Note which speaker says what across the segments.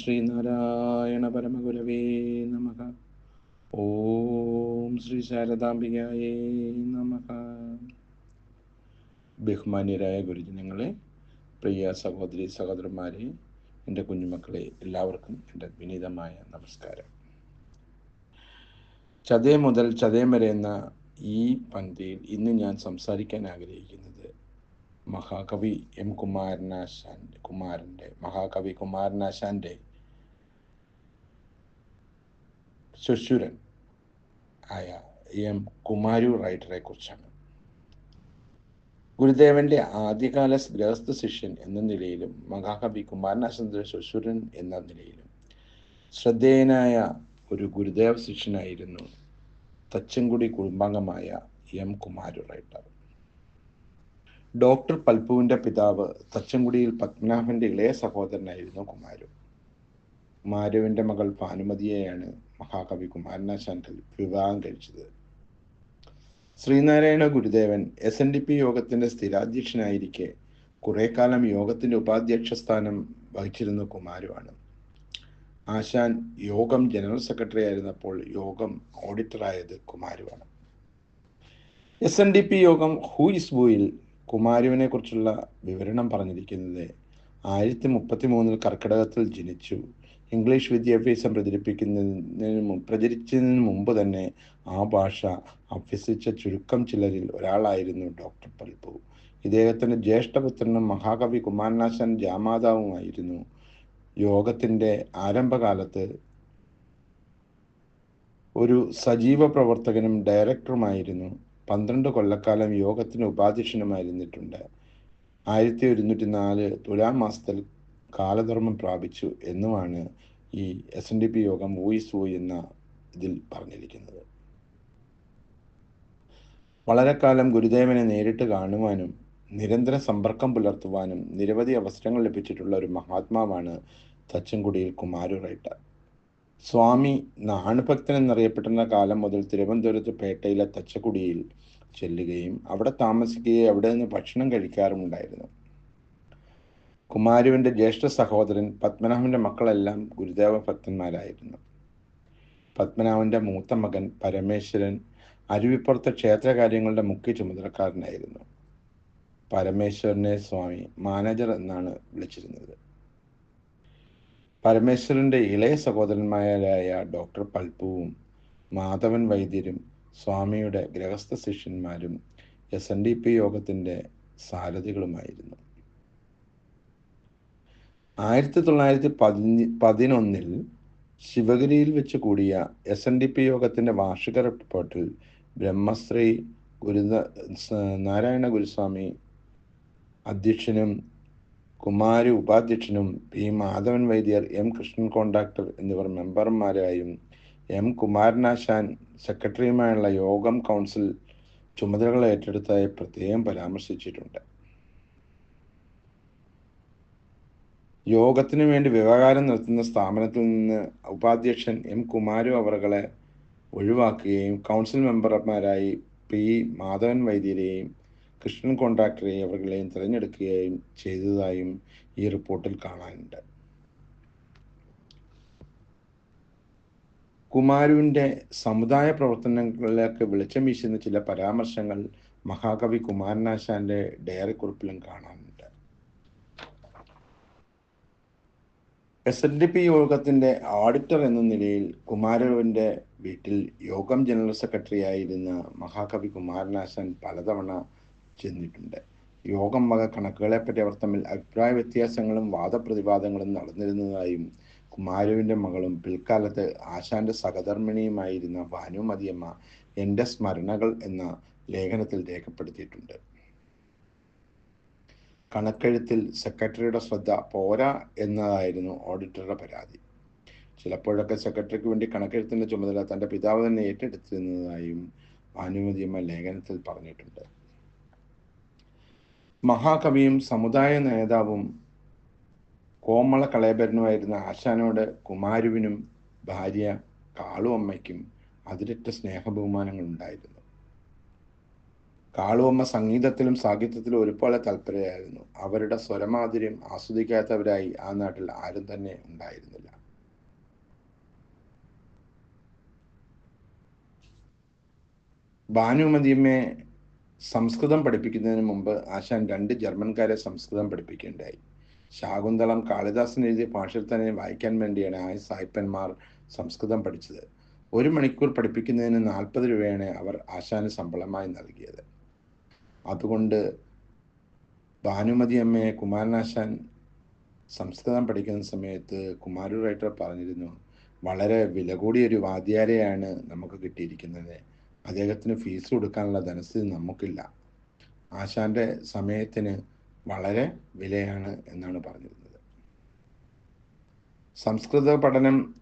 Speaker 1: ശ്രീനാരായണ പരമഗുരവേ നമ. ഓം ശ്രീ ശാരദാംബികായേ നമ. ബഹുമാന്യരായ ഗുരുജനങ്ങളെ പ്രിയ സഹോദരി സഹോദരന്മാരെ എന്റെ കുഞ്ഞുമക്കളെ എല്ലാവർക്കും എന്റെ വിനീതമായ നമസ്കാരം. ചതയം മുതൽ ചതയം വരെ എന്ന ഈ പങ്ക്തിയിൽ ഇന്ന് ഞാൻ സംസാരിക്കാൻ ആഗ്രഹിക്കുന്നത് മഹാകവി എം കുമാരനാശാന്റെ കുമാരന്റെ മഹാകവി കുമാരനാശാന്റെ ശുശുരൻ ആയ എം കുമാരു റൈറ്ററെ കുറിച്ചാണ്. ഗുരുദേവന്റെ ആദ്യകാല ഗൃഹസ്ഥ ശിഷ്യൻ എന്ന നിലയിലും മഹാകവി കുമാരനാശാന്റെ ശുശുരൻ എന്ന നിലയിലും ശ്രദ്ധേയനായ ഒരു ഗുരുദേവ ശിഷ്യനായിരുന്നു തച്ചൻകുടി കുടുംബാംഗമായ എം കുമാരു റൈറ്റർ ഡോക്ടർ പൽപ്പുവിന്റെ പിതാവ് തച്ചൻകുടിയിൽ പത്മനാഭന്റെ ഇളയ സഹോദരനായിരുന്നു കുമാരു. കുമാരുവിന്റെ മകൾ ഭാനുമതിയെയാണ് മഹാകവി കുമാരനാശാന്തൽ വിവാഹം കഴിച്ചത്. ശ്രീനാരായണ ഗുരുദേവൻ എസ് എൻ ഡി പി യോഗത്തിന്റെ സ്ഥിരാധ്യക്ഷനായിരിക്കെ കുറെ കാലം യോഗത്തിന്റെ ഉപാധ്യക്ഷ സ്ഥാനം വഹിച്ചിരുന്ന കുമാരുവാണ്. ആശാൻ യോഗം ജനറൽ സെക്രട്ടറി ആയിരുന്നപ്പോൾ യോഗം ഓഡിറ്ററായത് കുമാരുവാണ്. എസ് എൻ ഡി പി യോഗം ഹൂയിസ് ബൂയിൽ കുമാരുവിനെ കുറിച്ചുള്ള വിവരണം പറഞ്ഞിരിക്കുന്നത് ആയിരത്തി മുപ്പത്തി മൂന്നിൽ കർക്കിടകത്തിൽ ജനിച്ചു. ഇംഗ്ലീഷ് വിദ്യാഭ്യാസം പ്രചരിപ്പിക്കുന്നതിന് പ്രചരിച്ചതിന് മുമ്പ് തന്നെ ആ ഭാഷ അഭ്യസിച്ച ചുരുക്കം ചിലരിൽ ഒരാളായിരുന്നു ഡോക്ടർ പൽപു. ഇദ്ദേഹത്തിന്റെ ജ്യേഷ്ഠപുത്രനും മഹാകവി കുമാരനാശൻ ജാമാതാവുമായിരുന്നു. യോഗത്തിന്റെ ആരംഭകാലത്ത് ഒരു സജീവ പ്രവർത്തകനും ഡയറക്ടറുമായിരുന്നു. പന്ത്രണ്ട് കൊല്ലക്കാലം യോഗത്തിന് ഉപാധ്യക്ഷനുമായിരുന്നിട്ടുണ്ട്. ആയിരത്തി ഒരുന്നൂറ്റി നാല് തുലാം മാസത്തിൽ കാലധർമ്മം പ്രാപിച്ചു എന്നുമാണ് ഈ എസ് എൻ ഡി പി യോഗം ഊയിസു എന്ന ഇതിൽ പറഞ്ഞിരിക്കുന്നത്. വളരെ കാലം ഗുരുദേവനെ നേരിട്ട് കാണുവാനും നിരന്തര സമ്പർക്കം പുലർത്തുവാനും നിരവധി അവസരങ്ങൾ ലഭിച്ചിട്ടുള്ള ഒരു മഹാത്മാവാണ് തച്ചൻകുടിയിൽ കുമാരു റൈറ്റർ സ്വാമി നാണുഭക്തൻ എന്നറിയപ്പെട്ടിരുന്ന കാലം മുതൽ തിരുവനന്തപുരത്ത് പേട്ടയിലെ തച്ചക്കുടിയിൽ ചെല്ലുകയും അവിടെ താമസിക്കുകയും അവിടെ നിന്ന് ഭക്ഷണം കഴിക്കാറുമുണ്ടായിരുന്നു. കുമാരുവിന്റെ ജ്യേഷ്ഠ സഹോദരൻ പത്മനാഭന്റെ മക്കളെല്ലാം ഗുരുദേവ ഭക്തന്മാരായിരുന്നു. പത്മനാഭന്റെ മൂത്ത മകൻ പരമേശ്വരൻ അരുവിപ്പുറത്തെ ക്ഷേത്രകാര്യങ്ങളുടെ മുഖ്യ ചുമതലക്കാരനായിരുന്നു. പരമേശ്വരനെ സ്വാമി മാനേജർ എന്നാണ് വിളിച്ചിരുന്നത്. പരമേശ്വരന്റെ ഇളയ സഹോദരന്മാരായ ഡോക്ടർ പൽപ്പുവും മാധവൻ വൈദ്യരും സ്വാമിയുടെ ഗൃഹസ്ഥ ശിഷ്യന്മാരും എസ് എൻ ഡി പി യോഗത്തിന്റെ സാരഥികളുമായിരുന്നു. ആയിരത്തി തൊള്ളായിരത്തി പതി പതിനൊന്നിൽ ശിവഗിരിയിൽ വെച്ച് കൂടിയ എസ് എൻ ഡി പി യോഗത്തിന്റെ വാർഷിക റിപ്പോർട്ടിൽ ബ്രഹ്മശ്രീ ഗുരുദ നാരായണ ഗുരുസ്വാമി അധ്യക്ഷനും Kumari ഉപാധ്യക്ഷനും P Madhavan Vaidyar M Krishnan contractor എന്നിവർ മെമ്പർമാരായും എം കുമാരനാശാൻ സെക്രട്ടറിയുമായുള്ള യോഗം കൗൺസിൽ ചുമതലകൾ ഏറ്റെടുത്തായി പ്രത്യേകം പരാമർശിച്ചിട്ടുണ്ട്. യോഗത്തിന് വേണ്ടി വ്യവഹാരം നടത്തുന്ന സ്ഥാപനത്തിൽ നിന്ന് ഉപാധ്യക്ഷൻ എം കുമാരു അവറുകളെ ഒഴിവാക്കുകയും കൗൺസിൽ മെമ്പർമാരായി പി മാധവൻ വൈദ്യരെയും കൃഷ്ണൻ കോൺട്രാക്ടറെയും അവരുകളെയും തിരഞ്ഞെടുക്കുകയും ചെയ്തതായും ഈ റിപ്പോർട്ടിൽ കാണാനുണ്ട്. കുമാരുവിന്റെ സമുദായ പ്രവർത്തനങ്ങളിലേക്ക് വെളിച്ചം വീശുന്ന ചില പരാമർശങ്ങൾ മഹാകവി കുമാരനാശാന്റെ ഡയറി കുറിപ്പിലും കാണാനുണ്ട്. എസ് എൻ ഡി പി യോഗത്തിന്റെ ഓഡിറ്റർ എന്ന നിലയിൽ കുമാരവിന്റെ വീട്ടിൽ യോഗം ജനറൽ സെക്രട്ടറി ആയിരുന്ന മഹാകവി കുമാരനാശാൻ പലതവണ ചെന്നിട്ടുണ്ട്. യോഗം വക കണക്കുകളെപ്പറ്റി അവർ തമ്മിൽ അഭിപ്രായ വ്യത്യാസങ്ങളും വാദപ്രതിവാദങ്ങളും നടന്നിരുന്നതായും കുമാരുവിന്റെ മകളും പിൽക്കാലത്ത് ആശാന്റെ സഹധർമ്മിണിയുമായിരുന്ന ഭാനുമതിയമ്മ എന്റെ സ്മരണകൾ എന്ന ലേഖനത്തിൽ രേഖപ്പെടുത്തിയിട്ടുണ്ട്. കണക്കെഴുത്തിൽ സെക്രട്ടറിയുടെ ശ്രദ്ധ പോരാ എന്നതായിരുന്നു ഓഡിറ്ററുടെ പരാതി. ചിലപ്പോഴൊക്കെ സെക്രട്ടറിക്ക് വേണ്ടി കണക്കെഴുത്തിന്റെ ചുമതല തന്റെ പിതാവ് തന്നെ ഏറ്റെടുത്തിരുന്നതായും ഭാനുമതിയമ്മ ലേഖനത്തിൽ പറഞ്ഞിട്ടുണ്ട്. മഹാകവിയും സമുദായ നേതാവും കോമള കളേബരനുമായിരുന്ന ആശാനോട് കുമാരുവിനും ഭാര്യ കാളുവമ്മയ്ക്കും അതിരറ്റ സ്നേഹബഹുമാനങ്ങൾ ഉണ്ടായിരുന്നു കാളുവമ്മ സംഗീതത്തിലും സാഹിത്യത്തിലും ഒരുപോലെ തൽപരയായിരുന്നു അവരുടെ സ്വരമാധുര്യം ആസ്വദിക്കാത്തവരായി ആ നാട്ടിൽ ആരും തന്നെ ഉണ്ടായിരുന്നില്ല. ഭാനുമതിയമ്മയെ സംസ്കൃതം പഠിപ്പിക്കുന്നതിന് മുമ്പ് ആശാൻ രണ്ട് ജർമ്മൻകാരെ സംസ്കൃതം പഠിപ്പിക്കുകയുണ്ടായി ശാകുന്തളം കാളിദാസൻ എഴുതിയ ഭാഷയിൽ തന്നെ വായിക്കാൻ വേണ്ടിയാണ് ആ സായിപ്പന്മാർ സംസ്കൃതം പഠിച്ചത്. ഒരു മണിക്കൂർ പഠിപ്പിക്കുന്നതിന് നാൽപ്പത് രൂപയാണ് അവർ ആശാന് ശമ്പളമായി നൽകിയത്. അതുകൊണ്ട് ഭാനുമതി അമ്മയെ കുമാരനാശാൻ സംസ്കൃതം പഠിക്കുന്ന സമയത്ത് കുമാരു റൈറ്റർ പറഞ്ഞിരുന്നു വളരെ വില കൂടിയൊരു വാദ്യാലയാണ് നമുക്ക് കിട്ടിയിരിക്കുന്നത്. അദ്ദേഹത്തിന് ഫീസ് കൊടുക്കാനുള്ള ധനസ്ഥിതി നമുക്കില്ല. ആശാന്റെ സമയത്തിന് വളരെ വിലയാണ് എന്നാണ് പറഞ്ഞിരുന്നത്. സംസ്കൃത പഠനം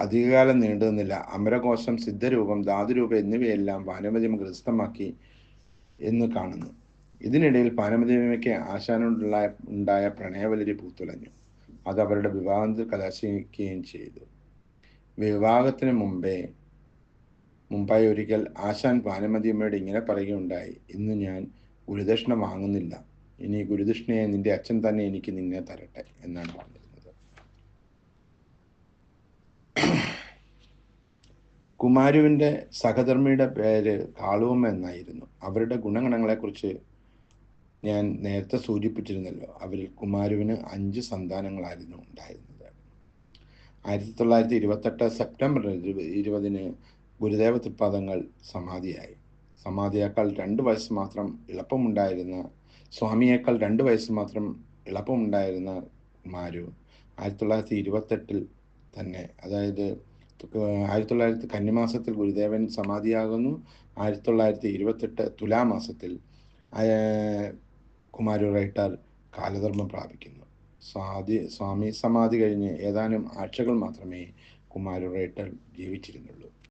Speaker 1: അധികകാലം നീണ്ടു നിന്നില്ല അമരകോശം സിദ്ധരൂപം ധാതുരൂപം എന്നിവയെല്ലാം പാനമതിമ ഗ്രസ്തമാക്കി എന്ന് കാണുന്നു. ഇതിനിടയിൽ പാനമതിമയ്ക്ക് ആശാനോടുള്ള ഉണ്ടായ പ്രണയവലരി പൂത്തുലഞ്ഞു. അത് അവരുടെ വിവാഹത്തിൽ കലാശിക്കുകയും ചെയ്തു. വിവാഹത്തിന് മുമ്പേ മുമ്പായി ഒരിക്കൽ ആശാൻ ഭാനുമതിയമ്മയോട് ഇങ്ങനെ പറയുകയുണ്ടായി. ഇന്ന് ഞാൻ ഗുരുദക്ഷിണ വാങ്ങുന്നില്ല. ഇനി ഗുരുദക്ഷിണയെ നിന്റെ അച്ഛൻ തന്നെ എനിക്ക് നിന്നെ തരട്ടെ എന്നാണ് പറഞ്ഞിരുന്നത്. കുമാരുവിന്റെ സഹധർമ്മിയുടെ പേര് കാളുവമ്മ എന്നായിരുന്നു. അവരുടെ ഗുണഗണങ്ങളെക്കുറിച്ച് ഞാൻ നേരത്തെ സൂചിപ്പിച്ചിരുന്നല്ലോ. അവരിൽ കുമാരുവിന് അഞ്ച് സന്താനങ്ങളായിരുന്നു ഉണ്ടായിരുന്നത്. ആയിരത്തി തൊള്ളായിരത്തി ഇരുപത്തെട്ട് സെപ്റ്റംബർ ഇരുപതിന് ഗുരുദേവ തൃപ്പാദങ്ങൾ സമാധിയായി. സമാധിയേക്കാൾ രണ്ട് വയസ്സ് മാത്രം എളുപ്പമുണ്ടായിരുന്ന സ്വാമിയേക്കാൾ രണ്ട് വയസ്സ് മാത്രം എളുപ്പമുണ്ടായിരുന്ന മാരു ആയിരത്തി തൊള്ളായിരത്തി ഇരുപത്തെട്ടിൽ തന്നെ അതായത് ആയിരത്തി തൊള്ളായിരത്തി കന്നിമാസത്തിൽ ഗുരുദേവൻ സമാധിയാകുന്നു. ആയിരത്തി തൊള്ളായിരത്തി ഇരുപത്തെട്ട് തുലാമാസത്തിൽ കുമാരു റൈട്ടർ കാലധർമ്മം പ്രാപിക്കുന്നു. സ്വാതി സ്വാമി സമാധി കഴിഞ്ഞ് ഏതാനും ആഴ്ചകൾ മാത്രമേ കുമാരു റൈട്ടർ ജീവിച്ചിരുന്നുള്ളൂ.